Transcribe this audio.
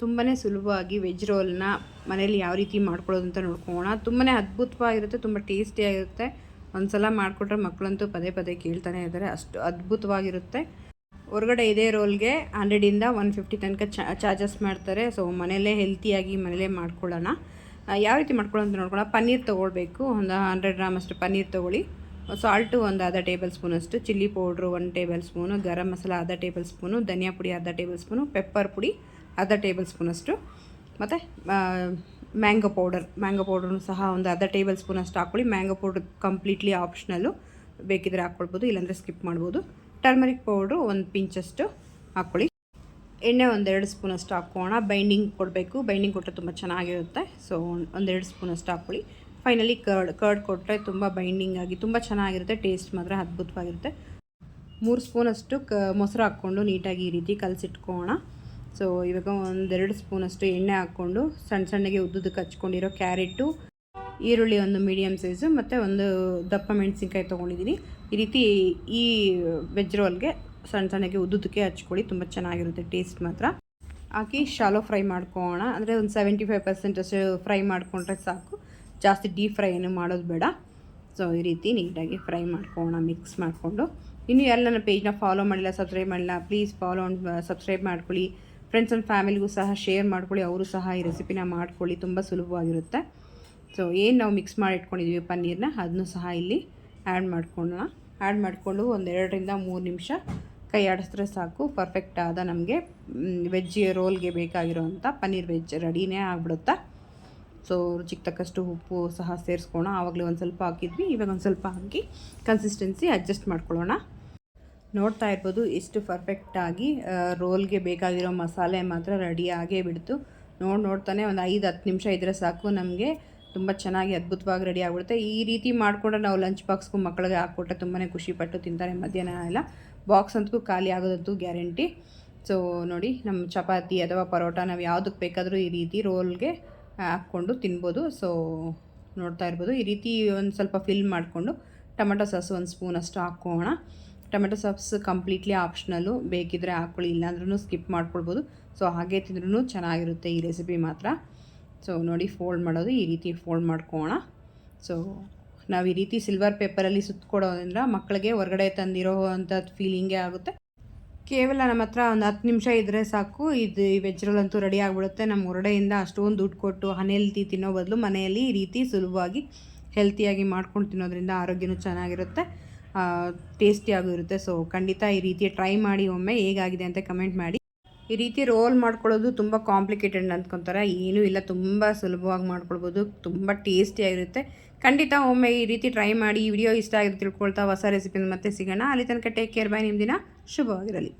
ತುಂಬಾ ಸುಲಭವಾಗಿ ವೆಜ್ ರೋಲ್ನ ಮನೇಲಿ ಯಾವ ರೀತಿ ಮಾಡ್ಕೊಳ್ಳೋದು ಅಂತ ನೋಡ್ಕೊಳ್ಳೋಣ. ತುಂಬಾ ಅದ್ಭುತವಾಗಿರುತ್ತೆ, ತುಂಬ ಟೇಸ್ಟಿಯಾಗಿರುತ್ತೆ ಒಂದು ಸಲ ಮಾಡಿಕೊಟ್ರೆ ಮಕ್ಕಳಂತೂ ಪದೇ ಪದೇ ಕೇಳ್ತಾನೆ ಇದ್ದಾರೆ. ಅಷ್ಟು ಅದ್ಭುತವಾಗಿರುತ್ತೆ. ಹೊರಗಡೆ ಇದೇ ರೋಲ್ಗೆ ಹಂಡ್ರೆಡಿಂದ ಒನ್ ಫಿಫ್ಟಿ ತನಕ ಚಾರ್ಜಸ್ ಮಾಡ್ತಾರೆ. ಸೊ ಮನೆಯಲ್ಲೇ ಹೆಲ್ತಿಯಾಗಿ ಮನೇಲೇ ಮಾಡ್ಕೊಳ್ಳೋಣ. ಯಾವ ರೀತಿ ಮಾಡ್ಕೊಳ್ಳೋ ಅಂತ ನೋಡ್ಕೊಳ್ಳೋಣ. ಪನ್ನೀರ್ ತೊಗೊಳ್ಬೇಕು. ಒಂದು ಹಂಡ್ರೆಡ್ ಗ್ರಾಮ್ ಅಷ್ಟು ಪನ್ನೀರ್ ತೊಗೊಳ್ಳಿ. ಸಾಲ್ಟು ಒಂದು ಅರ್ಧ ಟೇಬಲ್ ಸ್ಪೂನಷ್ಟು chilli powder one tablespoon garam masala ಅರ್ಧ ಟೇಬಲ್ ಸ್ಪೂನು ಧನಿಯಾ ಪುಡಿ ಅರ್ಧ ಟೇಬಲ್ ಸ್ಪೂನು ಪೆಪ್ಪರ್ ಪುಡಿ. ಅರ್ಧ ಟೇಬಲ್ ಸ್ಪೂನಷ್ಟು ಮತ್ತು ಮ್ಯಾಂಗೋ ಪೌಡರ್. ಮ್ಯಾಂಗೋ ಪೌಡ್ರನ್ನು ಸಹ ಒಂದು ಅರ್ಧ ಟೇಬಲ್ ಸ್ಪೂನಷ್ಟು ಹಾಕ್ಕೊಳ್ಳಿ. ಮ್ಯಾಂಗೋ ಪೌಡ್ರ್ ಕಂಪ್ಲೀಟ್ಲಿ ಆಪ್ಷನಲ್ಲು ಬೇಕಿದ್ರೆ ಹಾಕ್ಕೊಳ್ಬೋದು, ಇಲ್ಲಾಂದರೆ ಸ್ಕಿಪ್ ಮಾಡ್ಬೋದು. ಟರ್ಮರಿಕ್ ಪೌಡ್ರು ಒಂದು ಪಿಂಚಷ್ಟು ಹಾಕ್ಕೊಳ್ಳಿ. ಎಣ್ಣೆ ಒಂದೆರಡು ಸ್ಪೂನಷ್ಟು ಹಾಕ್ಕೋಣ ಬೈಂಡಿಂಗ್ ಕೊಡಬೇಕು. ಬೈಂಡಿಂಗ್ ಕೊಟ್ಟರೆ ತುಂಬ ಚೆನ್ನಾಗಿರುತ್ತೆ. ಸೊ ಒಂದೆರಡು ಸ್ಪೂನಷ್ಟು ಹಾಕ್ಕೊಳ್ಳಿ. ಫೈನಲಿ ಕರ್ಡ್ ಕರ್ಡ್ ಕೊಟ್ಟರೆ ತುಂಬ ಬೈಂಡಿಂಗ್ ಆಗಿ, ತುಂಬ ಚೆನ್ನಾಗಿರುತ್ತೆ. ಟೇಸ್ಟ್ ಮಾತ್ರ ಅದ್ಭುತವಾಗಿರುತ್ತೆ. ಮೂರು ಸ್ಪೂನಷ್ಟು ಕ, ಮೊಸರು ಹಾಕ್ಕೊಂಡು ನೀಟಾಗಿ ಈ ರೀತಿ ಕಲಸಿಟ್ಕೋಣ ಸೊ ಇವಾಗ ಒಂದೆರಡು ಸ್ಪೂನಷ್ಟು ಎಣ್ಣೆ ಹಾಕ್ಕೊಂಡು ಸಣ್ಣ ಸಣ್ಣಗೆ ಉದ್ದುದಕ್ಕೆ ಹಚ್ಕೊಂಡಿರೋ ಕ್ಯಾರೆಟು, ಈರುಳ್ಳಿ ಒಂದು ಮೀಡಿಯಮ್ ಸೈಜು ಮತ್ತು ಒಂದು ದಪ್ಪ ಮೆಣಸಿನ್ಕಾಯಿ ತೊಗೊಂಡಿದ್ದೀನಿ. ಈ ರೀತಿ ಈ ವೆಜ್ ರೋಲ್ಗೆ ಸಣ್ಣ ಸಣ್ಣಗೆ ಉದ್ದುದಕ್ಕೆ ಹಚ್ಕೊಳ್ಳಿ, ತುಂಬ ಚೆನ್ನಾಗಿರುತ್ತೆ ಟೇಸ್ಟ್ ಮಾತ್ರ. ಹಾಕಿ ಶಾಲೋ ಫ್ರೈ ಮಾಡ್ಕೋಣ ಅಂದರೆ ಒಂದು ಸೆವೆಂಟಿ ಫೈವ್ ಪರ್ಸೆಂಟ್ ಅಷ್ಟು ಫ್ರೈ ಮಾಡಿಕೊಂಡ್ರೆ ಸಾಕು. ಜಾಸ್ತಿ ಡೀಪ್ ಫ್ರೈ ಏನು ಮಾಡೋದು ಬೇಡ. ಸೊ ಈ ರೀತಿ ನೀಟಾಗಿ ಫ್ರೈ ಮಾಡ್ಕೋಣ ಮಿಕ್ಸ್ ಮಾಡಿಕೊಂಡು. ಇನ್ನು ಎಲ್ಲ ನನ್ನ ಪೇಜ್ನ ಫಾಲೋ ಮಾಡಿಲ್ಲ ಸಬ್ಸ್ಕ್ರೈಬ್ ಮಾಡಿಲ್ಲ ಪ್ಲೀಸ್ ಫಾಲೋ ಸಬ್ಸ್ಕ್ರೈಬ್ ಮಾಡ್ಕೊಳ್ಳಿ. ಫ್ರೆಂಡ್ಸ್ ಆ್ಯಂಡ್ ಫ್ಯಾಮಿಲಿಗೂ ಸಹ ಶೇರ್ ಮಾಡ್ಕೊಳ್ಳಿ, ಅವರು ಸಹ ಈ ರೆಸಿಪಿನ ಮಾಡ್ಕೊಳ್ಳಿ, ತುಂಬ ಸುಲಭವಾಗಿರುತ್ತೆ. ಸೊ ಏನು ನಾವು ಮಿಕ್ಸ್ ಮಾಡಿ ಇಟ್ಕೊಂಡಿದ್ದೀವಿ ಪನ್ನೀರನ್ನ ಅದನ್ನು ಸಹ ಇಲ್ಲಿ ಆ್ಯಡ್ ಮಾಡ್ಕೊಳ್ಳೋಣ. ಆ್ಯಡ್ ಮಾಡಿಕೊಂಡು ಒಂದೆರಡರಿಂದ ಮೂರು ನಿಮಿಷ ಕೈ ಆಡಿಸಿದ್ರೆ ಸಾಕು ಪರ್ಫೆಕ್ಟ್ ಆದ ನಮಗೆ ವೆಜ್ ರೋಲ್ಗೆ ಬೇಕಾಗಿರೋವಂಥ ಪನ್ನೀರ್ ವೆಜ್ ರೆಡಿನೇ ಆಗ್ಬಿಡುತ್ತೆ? ಸೊ ರುಚಿಗೆ ತಕ್ಕಷ್ಟು ಉಪ್ಪು ಸಹ ಸೇರಿಸ್ಕೊಳ್ಳೋಣ. ಆವಾಗಲೇ ಒಂದು ಸ್ವಲ್ಪ ಹಾಕಿದ್ವಿ, ಇವಾಗ ಒಂದು ಸ್ವಲ್ಪ ಹಾಕಿ ಕನ್ಸಿಸ್ಟೆನ್ಸಿ ಅಡ್ಜಸ್ಟ್ ಮಾಡ್ಕೊಳ್ಳೋಣ. ನೋಡ್ತಾ ಇರ್ಬೋದು. ಎಷ್ಟು ಪರ್ಫೆಕ್ಟಾಗಿ ರೋಲ್ಗೆ ಬೇಕಾಗಿರೋ ಮಸಾಲೆ ಮಾತ್ರ ರೆಡಿ ಆಗೇ ಬಿಡ್ತು. ನೋಡಿ, ನೋಡ್ತಾನೆ ಒಂದು ಐದು, ಹತ್ತು ನಿಮಿಷ ಇದ್ದರೆ ಸಾಕು ನಮಗೆ. ತುಂಬ ಚೆನ್ನಾಗಿ ಅದ್ಭುತವಾಗಿ ರೆಡಿ ಆಗಿಬಿಡುತ್ತೆ. ಈ ರೀತಿ ಮಾಡಿಕೊಂಡ್ರೆ ನಾವು ಲಂಚ್ ಬಾಕ್ಸ್ಗೂ ಮಕ್ಕಳಿಗೆ ಹಾಕ್ಕೊಟ್ರೆ ತುಂಬಾ ಖುಷಿಪಟ್ಟು ತಿಂತಾರೆ ಮಧ್ಯಾಹ್ನ ಎಲ್ಲ. ಬಾಕ್ಸ್ ಅಂತೂ ಖಾಲಿ ಆಗೋದಂತೂ ಗ್ಯಾರಂಟಿ ಸೊ ನೋಡಿ ನಮ್ಮ ಚಪಾತಿ ಅಥವಾ ಪರೋಟ ನಾವು ಯಾವುದಕ್ಕೆ ಬೇಕಾದರೂ ಈ ರೀತಿ ರೋಲ್ಗೆ ಹಾಕ್ಕೊಂಡು ತಿನ್ಬೋದು. ಸೊ ನೋಡ್ತಾ ಇರ್ಬೋದು. ಈ ರೀತಿ ಒಂದು ಸ್ವಲ್ಪ ಫಿಲ್ ಮಾಡಿಕೊಂಡು, ಟೊಮೆಟೊ ಸಾಸ್ ಒಂದು ಸ್ಪೂನ್ ಅಷ್ಟು ಹಾಕ್ಕೋಣ ಟೊಮೆಟೊ ಸಾಸ್ ಕಂಪ್ಲೀಟ್ಲಿ ಆಪ್ಷನಲ್ಲು ಬೇಕಿದ್ರೆ ಹಾಕ್ಕೊಳ್ಳಿ ಇಲ್ಲಾಂದ್ರೂ ಸ್ಕಿಪ್ ಮಾಡ್ಕೊಳ್ಬೋದು. ಸೊ ಹಾಗೆ ತಿಂದ್ರೂ ಚೆನ್ನಾಗಿರುತ್ತೆ ಈ ರೆಸಿಪಿ ಮಾತ್ರ. ಸೊ ನೋಡಿ ಫೋಲ್ಡ್ ಮಾಡೋದು, ಈ ರೀತಿ ಫೋಲ್ಡ್ ಮಾಡ್ಕೋಣ ಸೊ ನಾವು ಈ ರೀತಿ ಸಿಲ್ವರ್ ಪೇಪರಲ್ಲಿ ಸುತ್ತಕೊಡೋದ್ರಿಂದ ಮಕ್ಕಳಿಗೆ ಹೊರಗಡೆ ತಂದಿರೋ ಅಂಥದ್ದು ಫೀಲಿಂಗೇ ಆಗುತ್ತೆ. ಕೇವಲ ನಮ್ಮ ಹತ್ರ ಒಂದು ಹತ್ತು ನಿಮಿಷ ಇದ್ದರೆ ಸಾಕು. ಇದು ಈ ವೆಜ್ ಅಂತೂ ರೆಡಿ ಆಗಿಬಿಡುತ್ತೆ. ನಮ್ಮ ಹೊರಡೆಯಿಂದ ಅಷ್ಟೊಂದು ದುಡ್ಡು ಕೊಟ್ಟು ಅನ್ಹೆಲ್ತಿ ತಿನ್ನೋ ಬದಲು ಮನೆಯಲ್ಲಿ ಈ ರೀತಿ ಸುಲಭವಾಗಿ ಹೆಲ್ತಿಯಾಗಿ ಮಾಡ್ಕೊಂಡು ತಿನ್ನೋದ್ರಿಂದ ಆರೋಗ್ಯನೂ ಚೆನ್ನಾಗಿರುತ್ತೆ. ಟೇಸ್ಟಿಯಾಗೂ ಇರುತ್ತೆ ಸೊ ಖಂಡಿತ ಈ ರೀತಿ ಟ್ರೈ ಮಾಡಿ ಒಮ್ಮೆ ಹೇಗಾಗಿದೆ ಅಂತ ಕಮೆಂಟ್ ಮಾಡಿ. ಈ ರೀತಿ ರೋಲ್ ಮಾಡ್ಕೊಳ್ಳೋದು ತುಂಬ ಕಾಂಪ್ಲಿಕೇಟೆಡ್ ಅಂದ್ಕೊತಾರೆ. ಏನೂ ಇಲ್ಲ, ತುಂಬ ಸುಲಭವಾಗಿ ಮಾಡ್ಕೊಳ್ಬೋದು. ತುಂಬ ಟೇಸ್ಟಿಯಾಗಿರುತ್ತೆ ಖಂಡಿತ ಒಮ್ಮೆ ಈ ರೀತಿ ಟ್ರೈ ಮಾಡಿ, ಈ ವಿಡಿಯೋ ಇಷ್ಟ ಆಗಿದೆ ತಿಳ್ಕೊಳ್ತಾ ಹೊಸ ರೆಸಿಪಿನ ಮತ್ತೆ ಸಿಗೋಣ. ಅಲ್ಲಿ ತನಕ ಟೇಕ್ ಕೇರ್ ಬೈ ನಿಮ್ಮ ದಿನ ಶುಭವಾಗಿರಲಿ.